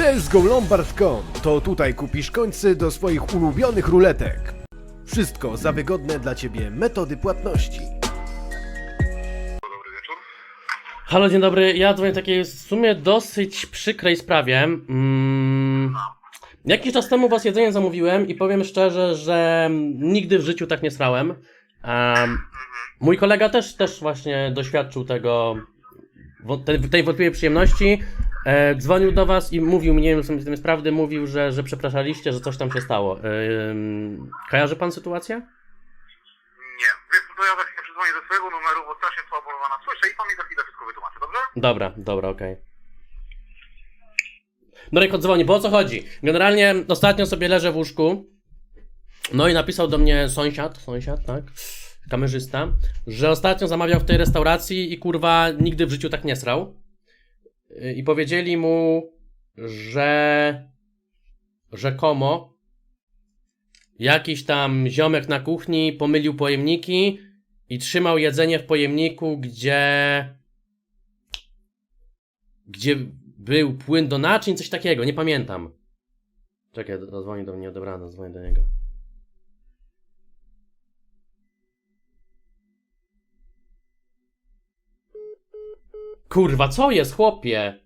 CSGO to tutaj kupisz końce do swoich ulubionych ruletek. Wszystko za wygodne dla Ciebie metody płatności. Halo, dzień dobry. Ja dzwonię w takiej w sumie dosyć przykrej sprawie. Mm, jakiś czas temu was jedzenie zamówiłem i powiem szczerze, że nigdy w życiu tak nie srałem. Em, mój kolega też, też właśnie doświadczył tego, tej wątpliwej przyjemności. E, dzwonił do was i mówił mi, nie wiem, z tym jest prawdy, mówił, że, że przepraszaliście, że coś tam się stało. Ym, kojarzy pan sytuację? Nie. Wiesz, to ja za chwilę przydzwonię do swojego numeru, bo strasznie słabo pana słyszę i pan mi za chwilę wszystko wytłumaczy, dobrze? Dobra, dobra, okej. Norek odzwoni, bo o co chodzi? Generalnie ostatnio sobie leżę w łóżku, no i napisał do mnie sąsiad, sąsiad, tak, kamerzysta, że ostatnio zamawiał w tej restauracji i kurwa nigdy w życiu tak nie srał. Yy, I powiedzieli mu, że rzekomo jakiś tam ziomek na kuchni pomylił pojemniki i trzymał jedzenie w pojemniku, gdzie gdzie był płyn do naczyń, coś takiego, nie pamiętam. Czekaj, dzwoni do mnie, odebrano, dzwonię do niego. Kurwa, co jest, chłopie?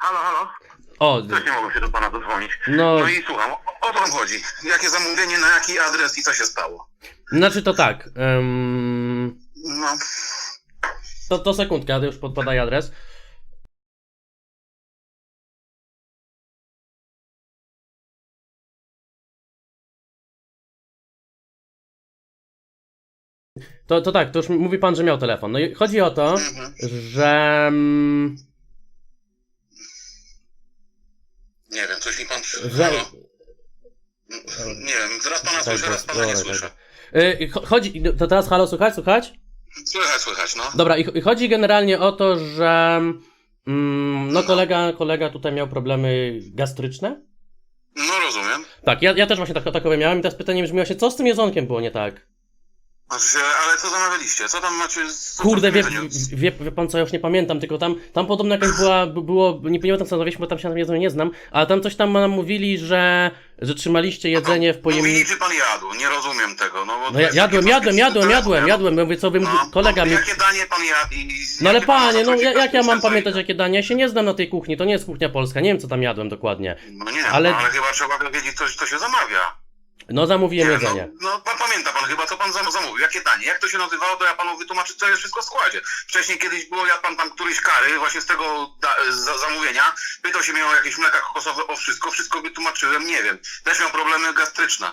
Halo, halo? O, Też nie mogłem się do pana dodzwonić. no, No i słucham, o, o co wam chodzi? Jakie zamówienie, na jaki adres i co się stało? znaczy to tak, em, No, to, to sekundka, już podpodaję adres. To, to tak, to już mówi pan, że miał telefon. No i chodzi o to, mhm. że. mm, nie wiem, coś mi pan... przy- że Halo? Nie wiem, raz pana Tak, słyszę, raz tak, pana nie dobra, słyszę. y, cho- chodzi. To teraz halo, słychać, słychać? Słychać, słychać, no. Dobra, i, i chodzi generalnie o to, że. Mm, no, kolega, kolega tutaj miał problemy gastryczne. No rozumiem. Tak, ja, ja też właśnie tak, takowe miałem i teraz pytanie brzmi właśnie, co z tym jedzonkiem było nie tak? Ale co zamawialiście? Co tam macie? Co Kurde, co wie, wie, wie pan co, ja już nie pamiętam, tylko tam, tam podobno jakaś była, by- było, nie pamiętam co nazwaliśmy, bo tam się na jedzeniu nie znam, ale tam coś tam nam mówili, że, że trzymaliście jedzenie w Mówili, pojemniku. czy pan jadł? Nie rozumiem tego, no bo... No ja, jadłem, jadłem, jadłem, jadłem, jadłem, ja mówię, co wy, No, kolega no, mi... Jakie danie pan jadł. No ale panie, no jak ja mam pamiętać jakie dania? Ja się nie znam na tej kuchni, to nie jest kuchnia polska, nie wiem co tam jadłem dokładnie. No nie, Ale- ale, ale chyba trzeba wiedzieć, co, co się zamawia. No zamówiłem Nie, jedzenie. No, no pan pamięta pan chyba, co pan zam- zamówił, jakie danie, jak to się nazywało, to ja panu wytłumaczę, co jest wszystko w składzie. Wcześniej kiedyś było, jadł pan tam któryś kary, właśnie z tego da- za- zamówienia, pytał się mnie o jakieś mleka kokosowe, o wszystko, wszystko wytłumaczyłem, nie wiem. Też miał problemy gastryczne.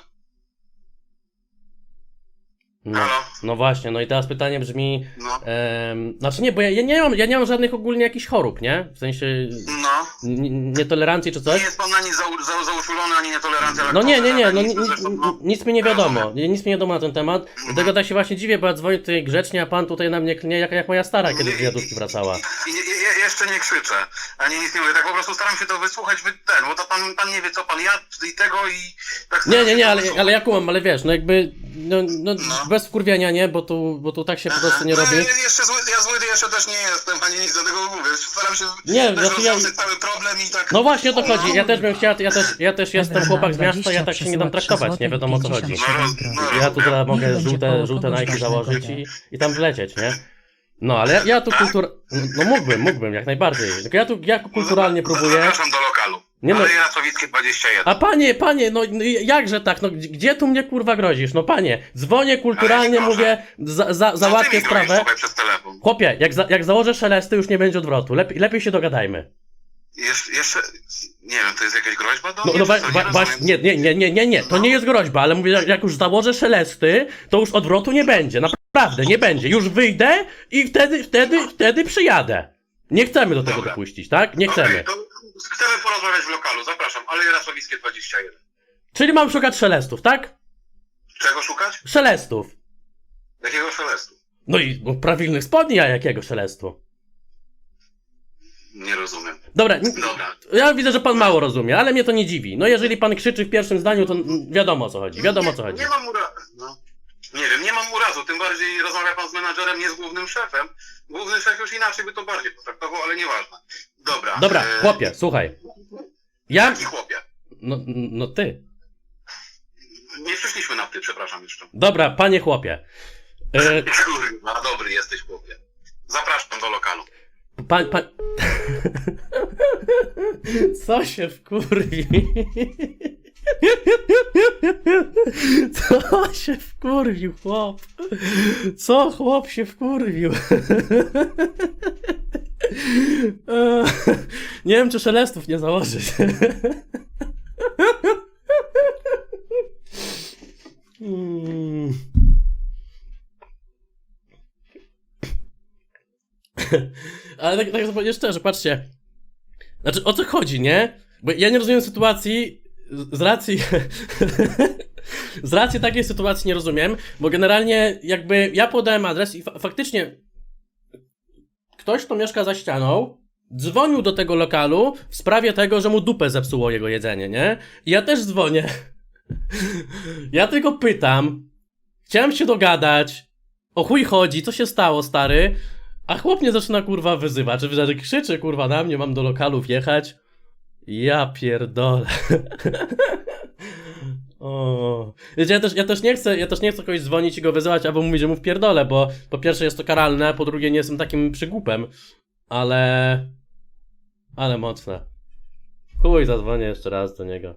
No, Halo? no właśnie, no i teraz pytanie brzmi, No, em, znaczy nie, bo ja, ja nie mam, ja nie mam żadnych ogólnie jakichś chorób, nie? W sensie no. n- nietolerancji czy Nie coś. jest pan ani za, za, zauszulony, ani nietolerancja No nie, nie, nie, no, ni- ni- no. nic mi nie wiadomo, Rozumiem. nic mi nie wiadomo na ten temat, dlatego tak się właśnie dziwię, bo ja dzwonię tutaj grzecznie, a pan tutaj na mnie klnie, jak, jak moja stara kiedyś z jadówki wracała. I, i, jeszcze nie krzyczę, ani nic nie mówię, tak po prostu staram się to wysłuchać, wy, ten, bo to pan, pan nie wie, co pan jadł i tego i tak Nie, staram nie, się nie, to ale, wysłuchać. ale ja kumam, ale wiesz, no jakby, no, no, No. bez wkurwiania, nie, bo tu, bo tu tak się po prostu nie No, robi. ja jeszcze zły, ja zły jeszcze też nie jestem, ani nic do tego mówię. Staram się Nie, też znaczy ja- rozwiązać cały problem i tak... No właśnie o to chodzi, ja No, też bym chciał, ja też, ja też jestem chłopak z miasta, ja tak się nie dam 23 traktować, nie wiadomo o co chodzi. 57 No, groszy. Ja tu teraz mogę żółte, żółte Nike założyć i, i tam wlecieć, nie? No, ale ja, ja tu kultur... No mógłbym, mógłbym, jak najbardziej. Tylko ja tu ja kulturalnie próbuję... Zapraszam do lokalu. Nie no- no. Ale Jacowickie 21. A panie, panie, no no jakże tak, no gdzie- tu mnie kurwa grozisz? No panie, dzwonię kulturalnie, mówię, za, za, załatwię sprawę. przez telefon. Chłopie, jak, za, jak założę szelesty, już nie będzie odwrotu. Lepiej, lepiej się dogadajmy. Jeszcze, jeszcze... Nie wiem, to jest jakaś groźba do No, mnie? no wa, co? wa, nie nie, nie, nie, nie, nie, to nie jest groźba, ale mówię, jak- jak już założę szelesty, to już odwrotu nie będzie, naprawdę, nie będzie. Już wyjdę i wtedy, wtedy, wtedy przyjadę. Nie chcemy do tego Dobra. dopuścić, tak? Nie chcemy. To chcemy porozmawiać w lokalu, zapraszam, ale Jarosławickie 21. Czyli mam szukać szelestów, tak? Czego szukać? Szelestów. Jakiego szelestu? No i no, prawilnych spodni, a jakiego szelestu? Nie rozumiem. Dobra, n- Dobra. ja widzę, że pan mało rozumie, ale mnie to nie dziwi. No jeżeli pan krzyczy w pierwszym zdaniu, to mm, wiadomo o co chodzi, wiadomo o co chodzi. nie mam urazu. No. Nie wiem, nie mam urazu, tym bardziej rozmawia pan z menadżerem, nie z głównym szefem. Główny szef już inaczej by to bardziej potraktował, ale nieważne. Dobra. Dobra, e, chłopie, słuchaj. Ja, Jaki chłopie? no, no ty. Nie przyszliśmy na ty, przepraszam jeszcze. Dobra, panie chłopie. E, Kurwa, dobry jesteś chłopie. Zapraszam do lokalu. pan, pan... Co się wkurwi? Co się wkurwił, chłop? Co chłop się wkurwił? E, Nie wiem, czy szelestów nie założyć. Mm. Ale tak, tak zupełnie szczerze, patrzcie. Znaczy, o co chodzi, nie? Bo ja nie rozumiem sytuacji z racji. z racji takiej sytuacji nie rozumiem, bo generalnie jakby ja podałem adres i fa faktycznie ktoś, kto mieszka za ścianą, dzwonił do tego lokalu w sprawie tego, że mu dupę zepsuło jego jedzenie, nie? I ja też dzwonię. ja tylko pytam. Chciałem się dogadać. O chuj chodzi, co się stało, stary? A chłop mnie zaczyna kurwa wyzywać, że krzyczy kurwa na mnie, mam do lokalu wjechać. Ja pierdolę. o. Wiecie, ja też, ja też nie chcę, ja też nie chcę kogoś dzwonić i go wyzywać, albo mówić, że mu wpierdolę, bo po pierwsze jest to karalne, po drugie nie jestem takim przygłupem. Ale... Ale mocne. Chuj, zadzwonię jeszcze raz do niego.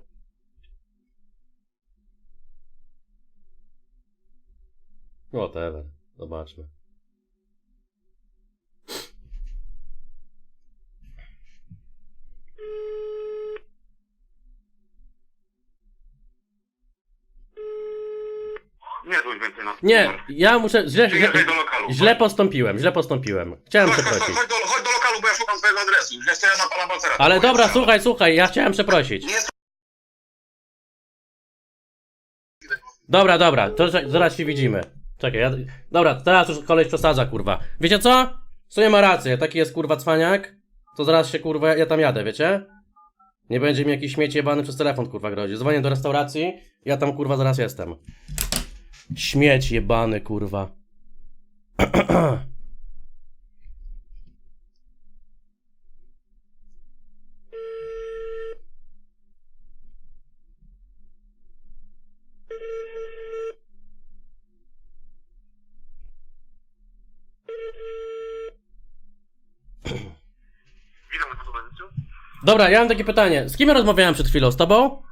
Whatever. Zobaczmy. Nie dzwoń więcej na Nie, ja muszę. Źle, źle, Przyjeżdżaj do lokalu. źle postąpiłem, źle postąpiłem. Chciałem Chodź, chodź, przeprosić. chodź, do, chodź do lokalu, bo ja szukam twojego adresu. Już jestem na pana Balcera. Ale dobra, słuchaj, słuchaj, ja chciałem przeprosić. Nie. Dobra, dobra, to że- zaraz się widzimy. Czekaj, ja... Dobra, teraz już koleś przesadza, kurwa. Wiecie co? W sumie ma rację, taki jest kurwa cwaniak. To zaraz się kurwa, ja tam jadę, wiecie? Nie będzie mi jakiś śmieć jebany przez telefon kurwa grozi. Dzwonię do restauracji, ja tam kurwa zaraz jestem. Śmieć jebany kurwa. Dobra, ja mam takie pytanie. Z kim ja rozmawiałem przed chwilą? Z tobą?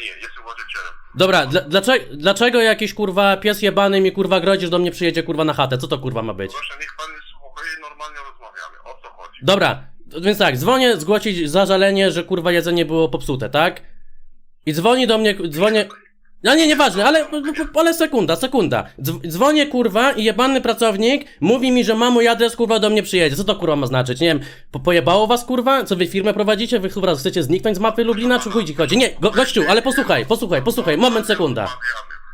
Nie, jestem właścicielem. Dobra, dla, dlaczego, dlaczego jakiś kurwa pies jebany mi kurwa grozi, że do mnie przyjedzie kurwa na chatę? Co to kurwa ma być? Proszę, niech pan jest normalnie rozmawiamy. O co chodzi? Dobra, więc tak, dzwonię zgłosić zażalenie, że kurwa jedzenie było popsute, tak? I dzwoni do mnie, dzwonię... No nie, nieważne, ale, ale sekunda, sekunda. Dzw- Dzwonię kurwa i jebany pracownik mówi mi, że ma mój adres, kurwa do mnie przyjedzie. Co to kurwa ma znaczyć? Nie wiem, po, pojebało was kurwa? Co wy firmę prowadzicie? Wy kurwa chcecie zniknąć z mapy Lublina, czy chuj ci chodzi? Nie, go, gościu, ale posłuchaj, posłuchaj, posłuchaj, moment, sekunda.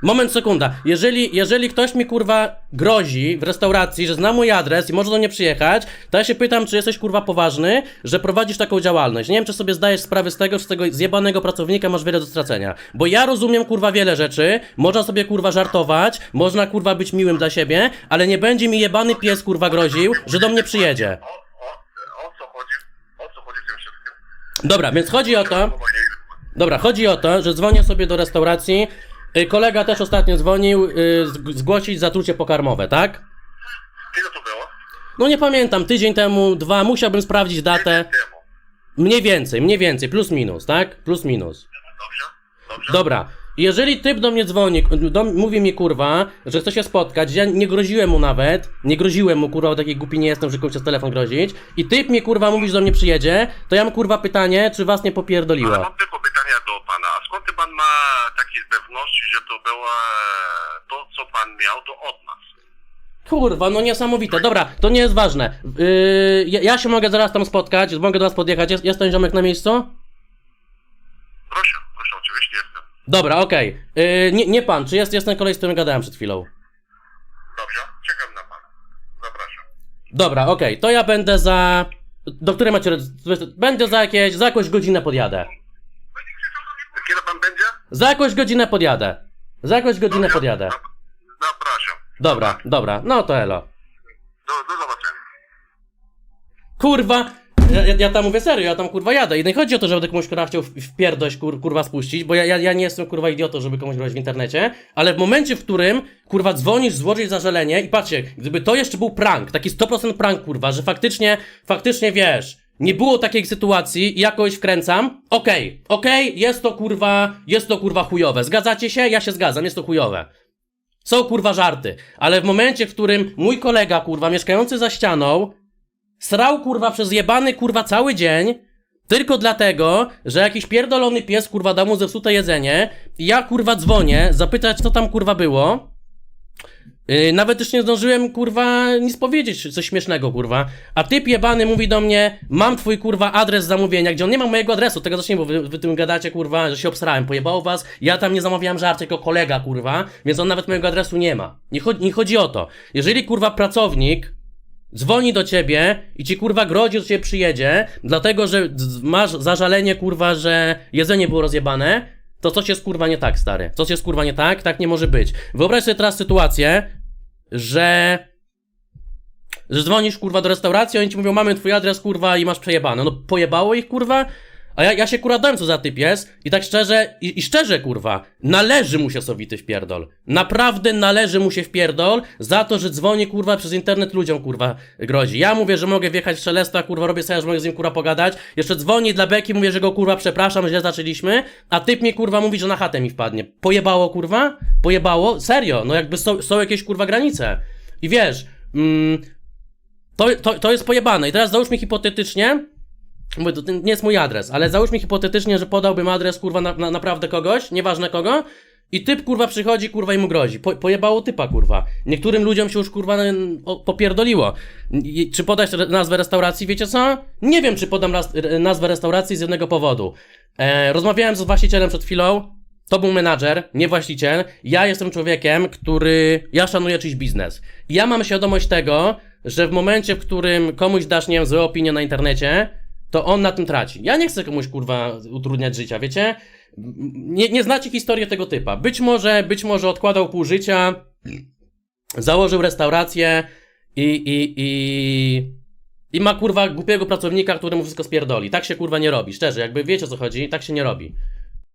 Moment, sekunda. Jeżeli, jeżeli ktoś mi kurwa grozi w restauracji, że zna mój adres i może do mnie przyjechać, to ja się pytam, czy jesteś kurwa poważny, że prowadzisz taką działalność. Nie wiem, czy sobie zdajesz sprawę z tego, że z tego zjebanego pracownika masz wiele do stracenia. Bo ja rozumiem kurwa wiele rzeczy, można sobie kurwa żartować, można kurwa być miłym dla siebie, ale nie będzie mi jebany pies kurwa groził, że do mnie przyjedzie. O, o, o co chodzi? O co chodzi w tym wszystkim? Dobra, więc chodzi o to. Dobra, chodzi o to, że dzwonię sobie do restauracji. Y, Kolega też ostatnio dzwonił y, zg- zgłosić zatrucie pokarmowe, tak? Ile to było? No nie pamiętam, tydzień temu, dwa, musiałbym sprawdzić datę. Temu. Mniej więcej, mniej więcej, plus minus, tak? Plus minus. Dobrze? Dobrze? Dobra, jeżeli typ do mnie dzwoni, do, mówi mi kurwa, że chce się spotkać, ja nie groziłem mu nawet, nie groziłem mu kurwa, bo taki głupi nie jestem, że komuś przez telefon grozić, i typ mi kurwa mówi, że do mnie przyjedzie, to ja mam kurwa pytanie, czy was nie Ale popierdoliło. mam tylko pytania do pana. Ma takie pewności, że to było to, co pan miał, to od nas? Kurwa, no niesamowite. Dobra, to nie jest ważne. Yy, ja, ja się mogę zaraz tam spotkać, mogę do was podjechać. Jest, jest ten ziomek na miejscu? Proszę, proszę, oczywiście jestem. Dobra, okej. Yy, nie, nie pan, czy jest, jest ten kolej, z którym gadałem przed chwilą? Dobrze? Czekam na pana. Zapraszam. Dobra, okej. To ja będę za Do której macie... Będzie za jakieś... za jakąś godzinę podjadę. Za jakąś godzinę podjadę. Za jakąś godzinę podjadę. Zapraszam. Dobra, dobra, no to elo. Do, do zobaczenia. Kurwa! Ja, ja, ja tam mówię serio, ja tam kurwa jadę. I nie chodzi o to, żeby komuś kurwa chciał w- wpierdać kur, kurwa spuścić, bo ja, ja, ja nie jestem kurwa idiotą, żeby komuś grać w internecie, ale w momencie, w którym kurwa dzwonisz, złożyć zażalenie i patrzcie, gdyby to jeszcze był prank, taki 100% prank kurwa, że faktycznie, faktycznie wiesz, nie było takiej sytuacji jakoś wkręcam, okej, okej, jest to kurwa, jest to kurwa chujowe. Zgadzacie się? Ja się zgadzam, jest to chujowe. Są kurwa żarty, ale w momencie, w którym mój kolega kurwa mieszkający za ścianą srał kurwa przez jebany kurwa cały dzień, tylko dlatego, że jakiś pierdolony pies kurwa dał mu zepsute jedzenie ja kurwa dzwonię zapytać co tam kurwa było. Yy, nawet już nie zdążyłem kurwa nic powiedzieć, coś śmiesznego kurwa. A typ jebany mówi do mnie, mam twój kurwa adres zamówienia, gdzie on nie ma mojego adresu, tego zacznijmy, bo wy, wy tym gadacie kurwa, że się obsrałem, pojebało was, ja tam nie zamawiałem żart, tylko kolega kurwa, więc on nawet mojego adresu nie ma. Nie, chodzi- nie chodzi o to. Jeżeli kurwa pracownik dzwoni do ciebie i ci kurwa grodzi, że ciebie przyjedzie, dlatego że masz zażalenie kurwa, że jedzenie było rozjebane, to coś jest kurwa nie tak, stary. Coś jest kurwa nie tak, tak nie może być. Wyobraź sobie teraz sytuację, że że dzwonisz kurwa do restauracji, oni ci mówią, mamy twój adres kurwa i masz przejebane. No pojebało ich kurwa? A ja, ja się kurwa dałem, co za typ jest i tak szczerze, i, i szczerze kurwa, należy mu się sowity wpierdol. Naprawdę należy mu się wpierdol za to, że dzwoni kurwa przez internet ludziom kurwa grozi. Ja mówię, że mogę wjechać w Szelesta, kurwa robię sobie, że mogę z nim kurwa pogadać. Jeszcze dzwoni dla Beki, mówię, że go kurwa przepraszam, źle zaczęliśmy, a typ mi kurwa mówi, że na chatę mi wpadnie. Pojebało kurwa? Pojebało? Serio, no jakby są, są jakieś kurwa granice. I wiesz, mm, to, to, to jest pojebane. I teraz załóżmy hipotetycznie, Mówię, to nie jest mój adres, ale załóżmy hipotetycznie, że podałbym adres, kurwa, na, na, naprawdę kogoś, nieważne kogo, i typ, kurwa, przychodzi, kurwa, i mu grozi. Po, pojebało typa, kurwa. Niektórym ludziom się już, kurwa, popierdoliło. I, czy podać nazwę restauracji, wiecie co? Nie wiem, czy podam raz, nazwę restauracji z jednego powodu. E, rozmawiałem z właścicielem przed chwilą, to był menadżer, nie właściciel. Ja jestem człowiekiem, który. Ja szanuję czyjś biznes. Ja mam świadomość tego, że w momencie, w którym komuś dasz, nie wiem, złe opinie na internecie, to on na tym traci. Ja nie chcę komuś, kurwa, utrudniać życia, wiecie? Nie, nie znacie historii tego typa. Być może, być może odkładał pół życia, założył restaurację i, i, i, i ma, kurwa, głupiego pracownika, który mu wszystko spierdoli. Tak się, kurwa, nie robi. Szczerze, jakby wiecie o co chodzi, tak się nie robi.